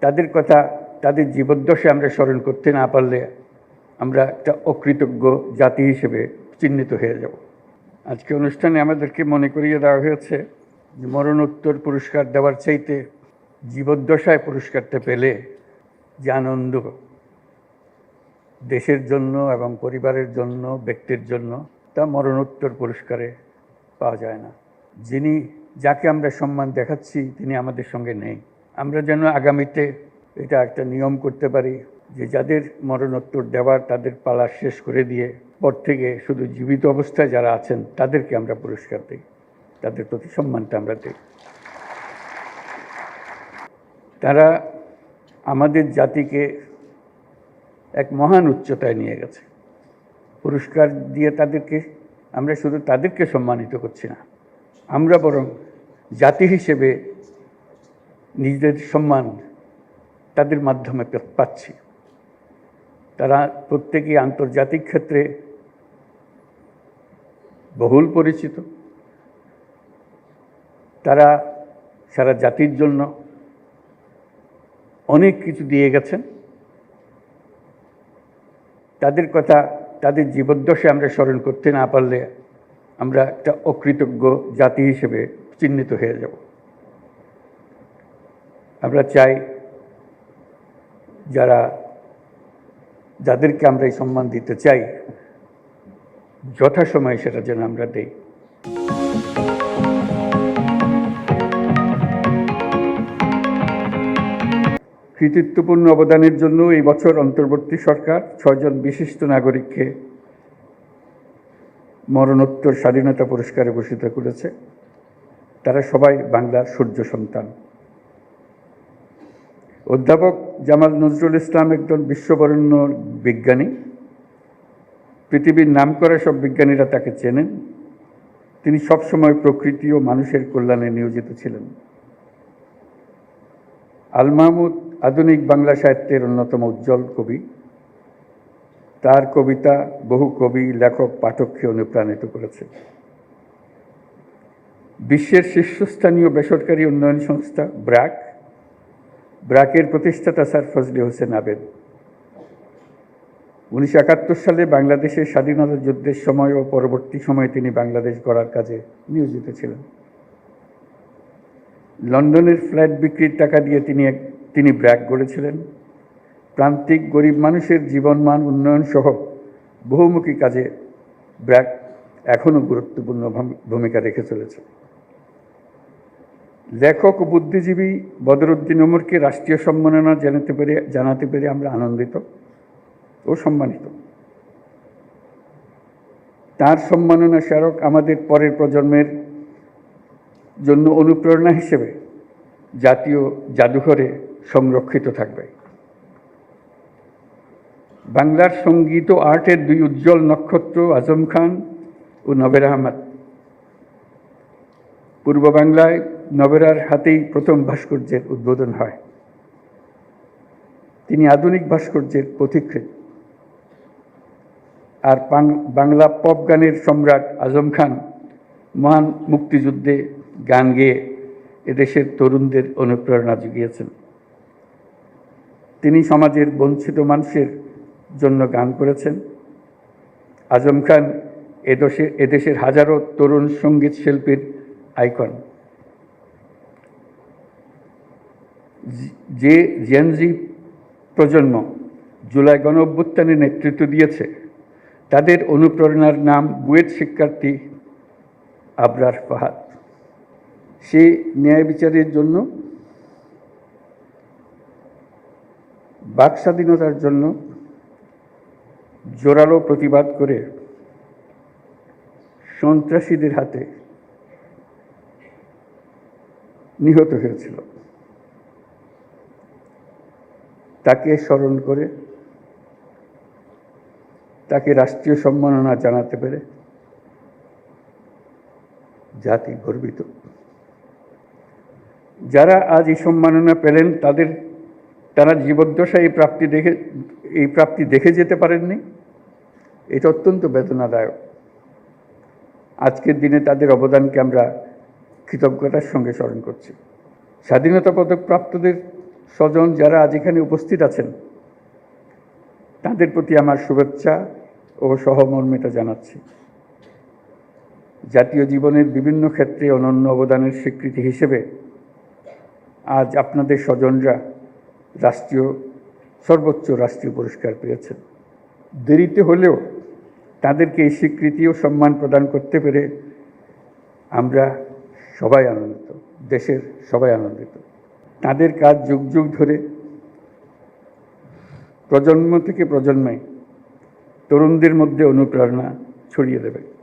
তাদের কথা, তাদের জীবদ্দশে আমরা স্মরণ করতে না পারলে আমরা একটা অকৃতজ্ঞ জাতি হিসেবে চিহ্নিত হয়ে যাব। আজকে অনুষ্ঠানে আমাদেরকে মনে করিয়ে দেওয়া হয়েছে যে মরণোত্তর পুরস্কার দেওয়ার চাইতে জীবদ্দশায় পুরস্কারটা পেলে যে আনন্দ দেশের জন্য এবং পরিবারের জন্য, ব্যক্তির জন্য তা মরণোত্তর পুরস্কারে পাওয়া যায় না। যিনি, যাকে আমরা সম্মান দেখাচ্ছি, তিনি আমাদের সঙ্গে নেই। আমরা যেন আগামীতে এটা একটা নিয়ম করতে পারি যে যাদের মরণোত্তর দেওয়ার তাদের পালা শেষ করে দিয়ে পর থেকে শুধু জীবিত অবস্থায় যারা আছেন তাদেরকে আমরা পুরস্কার দিই। তাদের প্রতি সম্মানটা আমরা দিই। তারা আমাদের জাতিকে এক মহান উচ্চতায় নিয়ে গেছে। পুরস্কার দিয়ে তাদেরকে আমরা শুধু তাদেরকে সম্মানিত করছি না, আমরা বরং জাতি হিসেবে নিজেদের সম্মান তাদের মাধ্যমে পাচ্ছি। তারা প্রত্যেকেই আন্তর্জাতিক ক্ষেত্রে বহুল পরিচিত। তারা সারা জাতির জন্য অনেক কিছু দিয়ে গেছেন। তাদের কথা তাদের জীবদ্দশে আমরা স্মরণ করতে না পারলে আমরা একটা অকৃতজ্ঞ জাতি হিসেবে চিহ্নিত হয়ে যাব। আমরা চাই যারা, যাদেরকে আমরা এই সম্মান দিতে চাই, যথাসময়ে সেটা যেন আমরা দেই। কৃতিত্বপূর্ণ অবদানের জন্য এই বছর অন্তর্বর্তী সরকার ছয়জন বিশিষ্ট নাগরিককে মরণোত্তর স্বাধীনতা পুরস্কারে ভূষিত করেছে। তারা সবাই বাংলার সূর্য সন্তান। অধ্যাপক জামাল নজরুল ইসলাম একজন বিশ্ববরণ্য বিজ্ঞানী। পৃথিবীর নাম নামকরা সব বিজ্ঞানীরা তাকে চেনেন। তিনি সবসময় প্রকৃতি ও মানুষের কল্যাণে নিয়োজিত ছিলেন। আল মাহমুদ আধুনিক বাংলা সাহিত্যের অন্যতম উজ্জ্বল কবি। তার কবিতা বহু কবি, লেখক, পাঠককে অনুপ্রাণিত করেছে। বিশ্বের শীর্ষস্থানীয় বেসরকারি উন্নয়ন সংস্থা ব্র্যাক ব্র্যাকের প্রতিষ্ঠাতা স্যার ফজলে হোসেন আবেদ। উনিশশো একাত্তর সালে বাংলাদেশের স্বাধীনতা যুদ্ধের সময় ও পরবর্তী সময়ে তিনি বাংলাদেশ গড়ার কাজে নিয়োজিত ছিলেন। লন্ডনের ফ্ল্যাট বিক্রির টাকা দিয়ে তিনি এক, তিনি ব্র্যাক গড়েছিলেন। প্রান্তিক গরিব মানুষের জীবনমান উন্নয়ন সহ বহুমুখী কাজে ব্র্যাক এখনও গুরুত্বপূর্ণ ভূমিকা রেখে চলেছে লেখক, বুদ্ধিজীবী বদরুদ্দিন ওমরকে রাষ্ট্রীয় সম্মাননা জানাতে পেরে জানাতে পেরে আমরা আনন্দিত ও সম্মানিত। তার সম্মাননা স্মারক আমাদের পরের প্রজন্মের জন্য অনুপ্রেরণা হিসেবে জাতীয় জাদুঘরে সংরক্ষিত থাকবে। বাংলার সংগীত ও আর্টের দুই উজ্জ্বল নক্ষত্র আজম খান ও নবের আহমদ। পূর্ব বাংলায় নবেরার হাতেই প্রথম ভাস্কর্যের উদ্বোধন হয়। তিনি আধুনিক ভাস্কর্যের পথিকৃৎ। আর বাংলা পপ গানের সম্রাট আজম খান মহান মুক্তিযুদ্ধে গান গেয়ে এদেশের তরুণদের অনুপ্রেরণা জুগিয়েছেন। তিনি সমাজের বঞ্চিত মানুষের জন্য গান করেছেন। আজম খান এদেশে, এদেশের হাজারো তরুণ সংগীত শিল্পীর আইকন। যে- জেনজি প্রজন্ম জুলাই গণ অভ্যুত্থানে নেতৃত্ব দিয়েছে, তাদের অনুপ্রেরণার নাম বুয়েট শিক্ষার্থী আবরার ফাহাদ। সে ন্যায় বিচারের জন্য, বাক স্বাধীনতার জন্য জোরালো প্রতিবাদ করে সন্ত্রাসীদের হাতে নিহত হয়েছিল। তাকে স্মরণ করে, তাকে রাষ্ট্রীয় সম্মাননা জানাতে পেরে জাতি গর্বিত। যারা আজ এই সম্মাননা পেলেন, তাদের, তারা জীবদ্দশায় এই প্রাপ্তি দেখে, এই প্রাপ্তি দেখে যেতে পারেননি। এটা অত্যন্ত বেদনাদায়ক। আজকের দিনে তাদের অবদানকে আমরা কৃতজ্ঞতার সঙ্গে স্মরণ করছি। স্বাধীনতা পদক প্রাপ্তদের স্বজন যারা আজ এখানে উপস্থিত আছেন, তাদের প্রতি আমার শুভেচ্ছা ও সহমর্মিতা জানাচ্ছি। জাতীয় জীবনের বিভিন্ন ক্ষেত্রে অনন্য অবদানের স্বীকৃতি হিসেবে আজ আপনাদের স্বজনরা রাষ্ট্রীয়, সর্বোচ্চ রাষ্ট্রীয় পুরস্কার পেয়েছেন। দেরিতে হলেও তাদেরকে এই স্বীকৃতি ও সম্মান প্রদান করতে পেরে আমরা সবাই আনন্দিত, দেশের সবাই আনন্দিত। তাদের কাজ যুগ যুগ ধরে প্রজন্ম থেকে প্রজন্মে তরুণদের মধ্যে অনুপ্রেরণা ছড়িয়ে দেবে।